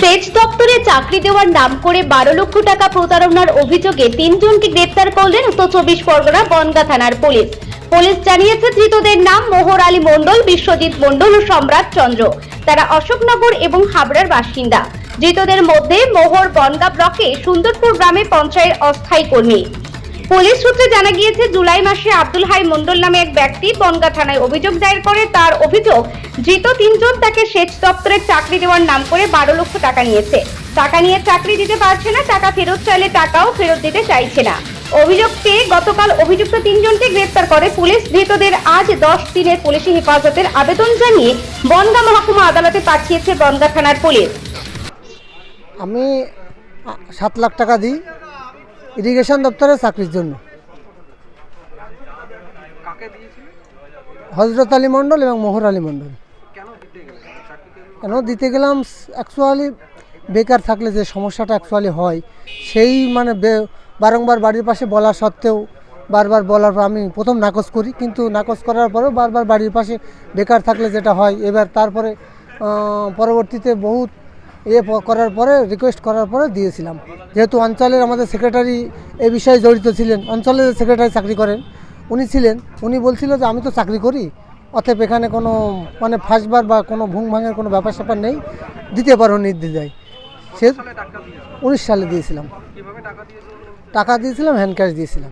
সেচ দপ্তরে চাকরি দেওয়ার নাম করে বারো লক্ষ টাকা প্রতারণার অভিযোগে তিনজনকে গ্রেপ্তার করলেন উত্তর চব্বিশ পরগনা বনগা থানার পুলিশ। পুলিশ জানিয়েছে, ধৃতদের নাম মোহর আলী মণ্ডল, বিশ্বজিৎ মণ্ডল ও সম্রাট চন্দ্র। তারা অশোকনগর এবং হাবড়ার বাসিন্দা। ধৃতদের মধ্যে মোহর বনগা ব্লকে সুন্দরপুর গ্রামে পঞ্চায়েত অস্থায়ী কর্মী। পুলিশ সূত্রে জানা গিয়েছে, জুলাই মাসে আব্দুল হাই মণ্ডল নামে এক ব্যক্তি বনগা থানায় অভিযোগ দায়ের করে। তার অভিযোগ, ধৃত তিনজন তাকে সেচ দপ্তরের চাকরি দেওয়ার নাম করে বারো লক্ষ টাকা নিয়েছে। টাকা নিয়ে চাকরি দিতে পারছে না, টাকা ফেরত চাইলে টাকাও ফেরত দিতে চাইছে না। অভিযোগ পেয়ে গতকাল অভিযুক্ত তিনজনকে গ্রেপ্তার করে পুলিশ। ধৃতদের আজ দশ দিনের পুলিশি হেফাজতের আবেদন জানিয়ে বনগা মহকুমা আদালতে পাঠিয়েছে বনগা থানার পুলিশ। আমি সাত লাখ টাকা দিই। ইরিগেশন দপ্তরে চাকরির জন্য। হজরত আলী মণ্ডল এবং মোহর আলী মণ্ডল। কেন দিতে গেলাম? অ্যাকচুয়ালি বেকার থাকলে যে সমস্যাটা অ্যাকচুয়ালি হয় সেই মানে বারংবার বাড়ির পাশে বলা সত্ত্বেও বারবার বলার পর আমি প্রথম নাকচ করি কিন্তু নাকচ করার পরেও বারবার বাড়ির পাশে বেকার থাকলে যেটা হয় এবার তারপরে পরবর্তীতে বহুত প- করার পরে রিকোয়েস্ট করার পরে দিয়েছিলাম। যেহেতু অঞ্চলের আমাদের সেক্রেটারি এই বিষয়ে জড়িত ছিলেন, অঞ্চলের সেক্রেটারি চাকরি করেন, উনি ছিলেন, উনি বলছিল যে আমি তো চাকরি করি, অতএব এখানে কোনো মানে ফাঁসবার বা কোনো ভুং ভাঙের কোনো ব্যাপার স্যাপার নেই দিতে পারো নির্দ্বিধায় সে উনিশ সালে দিয়েছিলাম। টাকা দিয়েছিলাম হ্যান্ড ক্যাশ দিয়েছিলাম।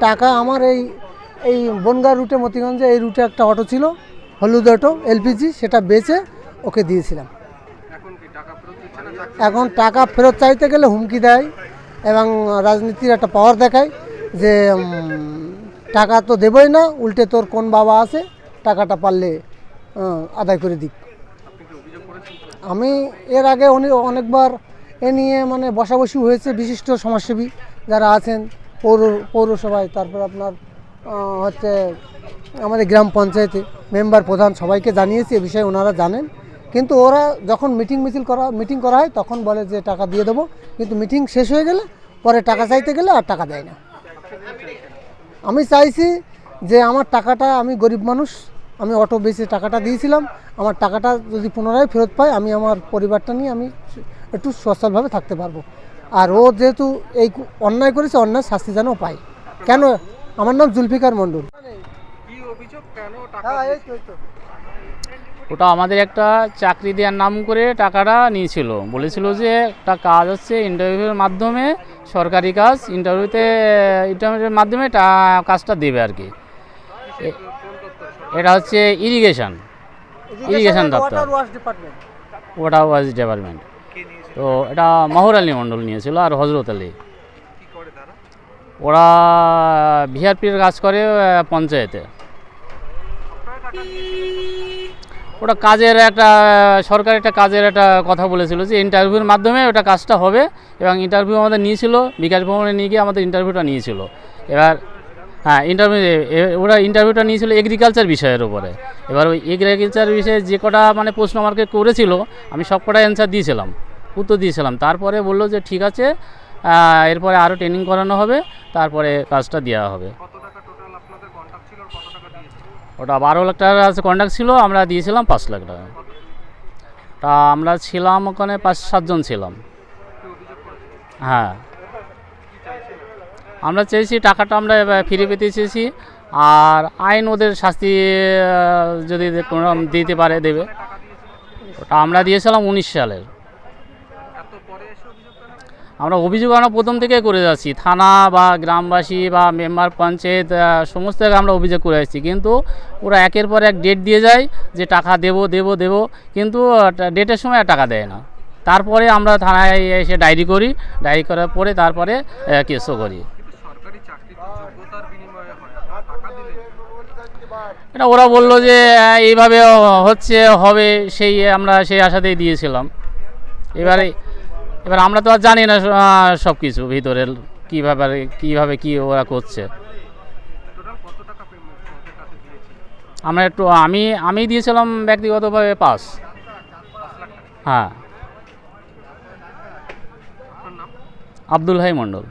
টাকা আমার এই এই বনগাঁ রুটে মতিগঞ্জে এই রুটে একটা অটো ছিল, হলুদ অটো এলপিজি সেটা বেচে ওকে দিয়েছিলাম। এখন টাকা ফেরত চাইতে গেলে হুমকি দেয় এবং রাজনীতির একটা পাওয়ার দেখায় যে টাকা তো দেবই না, উল্টে তোর কোন বাবা আছে, টাকাটা পারলে আদায় করে দিক। আমি এর আগে উনি অনেকবার এ নিয়ে মানে বসাবসি হয়েছে বিশিষ্ট সমাজসেবী যারা আছেন, পৌর, পৌরসভায়, তারপর আপনার হচ্ছে আমাদের গ্রাম পঞ্চায়েতে মেম্বার প্রধান সবাইকে জানিয়েছি, এ বিষয়ে ওনারা জানেন। কিন্তু ওরা যখন মিটিং মিছিল করা মিটিং করা হয় তখন বলে যে টাকা দিয়ে দেবো। কিন্তু মিটিং শেষ হয়ে গেলে পরে টাকা চাইতে গেলে আর টাকা দেয় না। আমি চাইছি যে আমার টাকাটা আমি গরিব মানুষ আমি অটো বেচে টাকাটা দিয়েছিলাম। আমার টাকাটা যদি পুনরায় ফেরত পাই আমি আমার পরিবারটা নিয়ে আমি একটু সচ্ছলভাবে থাকতে পারব। আর ও যেহেতু এই অন্যায় করেছে অন্যায় শাস্তি যেন পাই কেন? আমার নাম জুলফিকার মণ্ডল। হ্যাঁ, ওটা আমাদের একটা চাকরি দেওয়ার নাম করে টাকাটা নিয়েছিল। বলেছিল যে একটা কাজ হচ্ছে ইন্টারভিউর মাধ্যমে সরকারি কাজ ইন্টারভিউতে ইন্টারভিউর মাধ্যমে কাজটা দেবে আর কি। এটা হচ্ছে ইরিগেশন ইরিগেশন দপ্তর। ওয়াটার ওটা ওয়াজ ডিপার্টমেন্ট তো এটা মহর আলী মণ্ডল নিয়েছিল আর হজরত আলী। ওরা ভিআরপির কাজ করে পঞ্চায়েতে। ওটা কাজের একটা, সরকার একটা কাজের একটা কথা বলেছিল যে ইন্টারভিউর মাধ্যমে ওটা কাজটা হবে এবং ইন্টারভিউ আমাদের নিয়েছিল, বিকাশ ভবনে নিয়ে গিয়ে আমাদের ইন্টারভিউটা নিয়েছিল। এবার হ্যাঁ ইন্টারভিউ ওরা ইন্টারভিউটা নিয়েছিল এগ্রিকালচার বিষয়ের উপরে। এবার ওই এগ্রিকালচার বিষয়ে যে কটা মানে প্রশ্ন আমাকে করেছিল, আমি সব কটা অ্যান্সার দিয়েছিলাম, উত্তর দিয়েছিলাম। তারপরে বলল যে ঠিক আছে এরপরে আরও ট্রেনিং করানো হবে, তারপরে কাজটা দেওয়া হবে। ওটা বারো লাখ টাকার কন্ট্যাক্ট ছিল, আমরা দিয়েছিলাম পাঁচ লাখ টাকা। তা আমরা ছিলাম ওখানে পাঁচ সাতজন ছিলাম। হ্যাঁ। আমরা চেয়েছি টাকাটা আমরা ফিরে পেতে চেয়েছি, আর আইন ওদের শাস্তি যদি কোনো দিতে পারে দেবে। ওটা আমরা দিয়েছিলাম উনিশ সালের। আমরা অভিযোগ আমরা প্রথম থেকে করে যাচ্ছি। থানা বা গ্রামবাসী বা মেম্বার, পঞ্চায়েত সমস্ত জায়গায় আমরা অভিযোগ করে আসছি। কিন্তু ওরা একের পর এক ডেট দিয়ে যায় যে টাকা দেবো দেবো দেবো। কিন্তু ডেটের সময় টাকা দেয় না। তারপরে আমরা থানায় এসে ডায়েরি করি। ডায়েরি করার পরে তারপরে কেসও করি। এটা ওরা বলল যে এইভাবে হচ্ছে, হবে, সেই আমরা সেই আশাতেই দিয়েছিলাম। এবারে এবার আমরা তো আর জানি না সব কিছু ভিতরে কীভাবে কীভাবে কী ওরা করছে। আমরা একটু, আমি আমি দিয়েছিলাম ব্যক্তিগতভাবে পাস হ্যাঁ। আব্দুল হাই মণ্ডল।